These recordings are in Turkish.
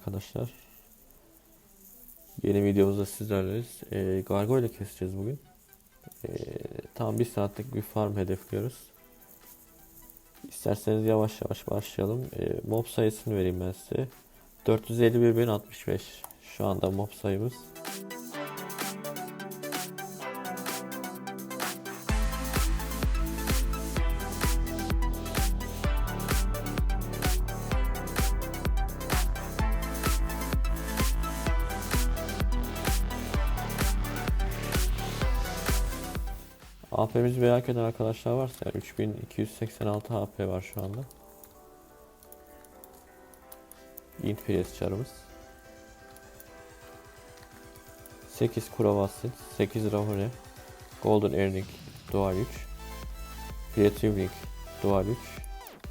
arkadaşlar. Yeni videomuzda sizlerleyiz. Ee, Gargoyle keseceğiz bugün. Ee, tam bir saatlik bir farm hedefliyoruz. İsterseniz yavaş yavaş başlayalım. Ee, mob sayısını vereyim ben size. 451.065 şu anda mob sayımız. AP'mizi merak eden arkadaşlar varsa yani 3286 AP var şu anda. Infinite çarımız. 8 Kuravassit, 8 Rahune, Golden Earring Dual 3, Platinum Ring Dual 3,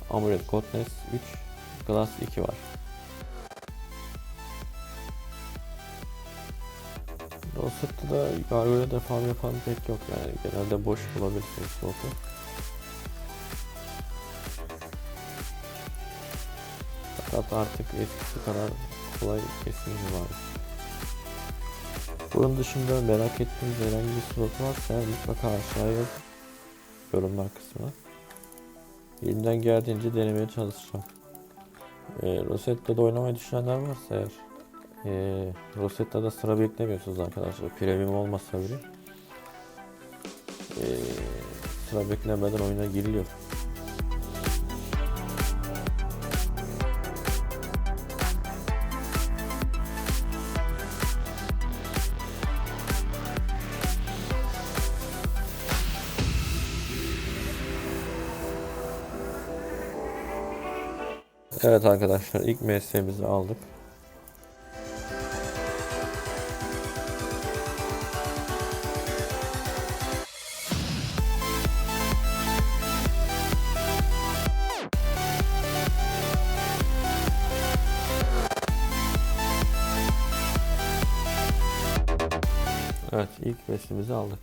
Amulet Godness 3, Glass 2 var. Roset'te da Gargoyle'de farm yapan pek yok yani genelde boş bulabilirsiniz slotu. Fakat artık eskisi kadar kolay kesim var. Bunun dışında merak ettiğiniz herhangi bir slot varsa mutlaka aşağıya yazın. yorumlar kısmına. Elimden geldiğince denemeye çalışacağım. Ee, Rosette'de oynamayı düşünenler varsa eğer e, Rosetta'da sıra beklemiyorsunuz arkadaşlar. Premium olmasa bile e, sıra beklemeden oyuna giriliyor. Evet arkadaşlar ilk mesleğimizi aldık. Evet ilk besimizi aldık.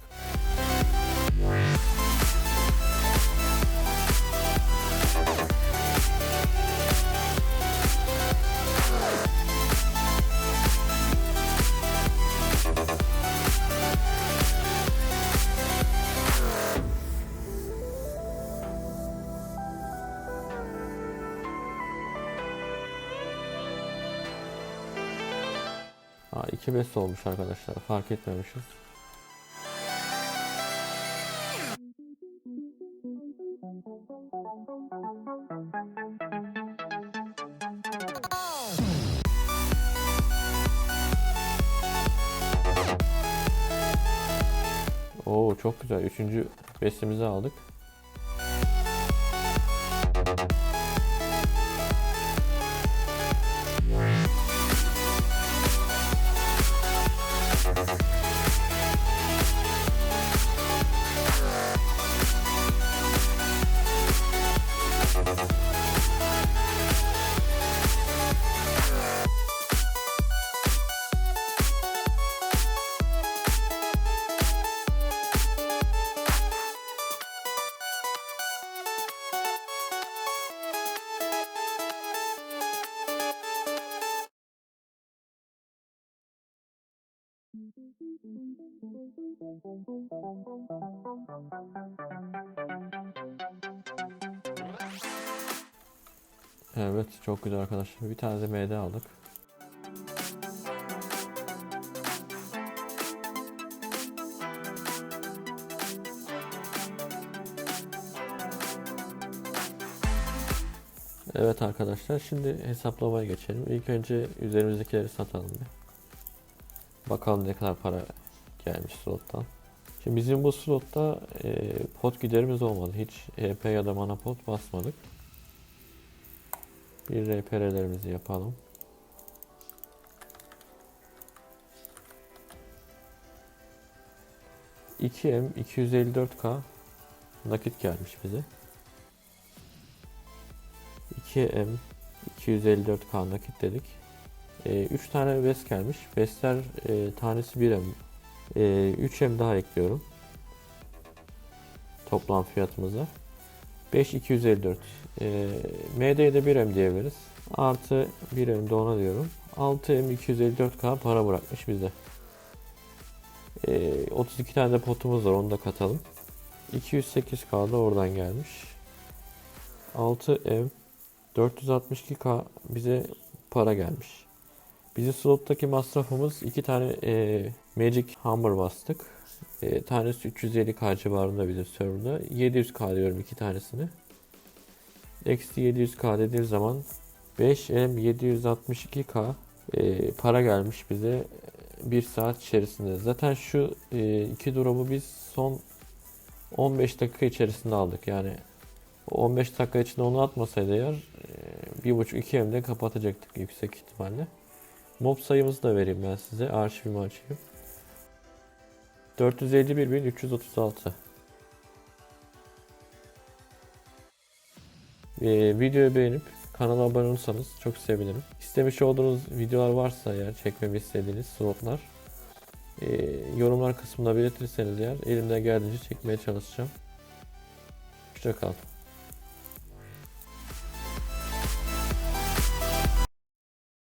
Ha, iki bes olmuş arkadaşlar fark etmemişiz. Oo çok güzel. Üçüncü besimizi aldık. Evet çok güzel arkadaşlar. Bir tane de MD aldık. Evet arkadaşlar şimdi hesaplamaya geçelim. İlk önce üzerimizdekileri satalım bir. Bakalım ne kadar para gelmiş slottan. Şimdi bizim bu slotta e, pot giderimiz olmadı. Hiç HP ya da mana pot basmadık. Bir RPR'lerimizi yapalım. İki M 254K nakit gelmiş bize. 2M 254K nakit dedik. 3 tane vest gelmiş. Vestler e, tanesi 1M. E, 3M daha ekliyorum. Toplam fiyatımıza. 5254. E, MD'ye de 1M diyebiliriz. Artı 1 M de ona diyorum. 6 M 254K para bırakmış bize. Ee, 32 tane de potumuz var onu da katalım. 208K da oradan gelmiş. 6 M 462K bize para gelmiş. Bizim slottaki masrafımız iki tane e, Magic Hammer bastık. E, tanesi 350k civarında bizim serverda. 700k diyorum iki tanesini. Eksi 700k dediğim zaman 5M 762k e, para gelmiş bize 1 saat içerisinde. Zaten şu e, iki drop'u biz son 15 dakika içerisinde aldık. Yani o 15 dakika içinde onu atmasaydı eğer e, 1.5-2 M'de kapatacaktık yüksek ihtimalle. Mob sayımızı da vereyim ben size. Arşivimi açayım. 451.336 ee, Videoyu beğenip kanala abone olursanız çok sevinirim. İstemiş olduğunuz videolar varsa eğer çekmemi istediğiniz slotlar ee, yorumlar kısmında belirtirseniz eğer elimden geldiğince çekmeye çalışacağım. Hoşçakalın.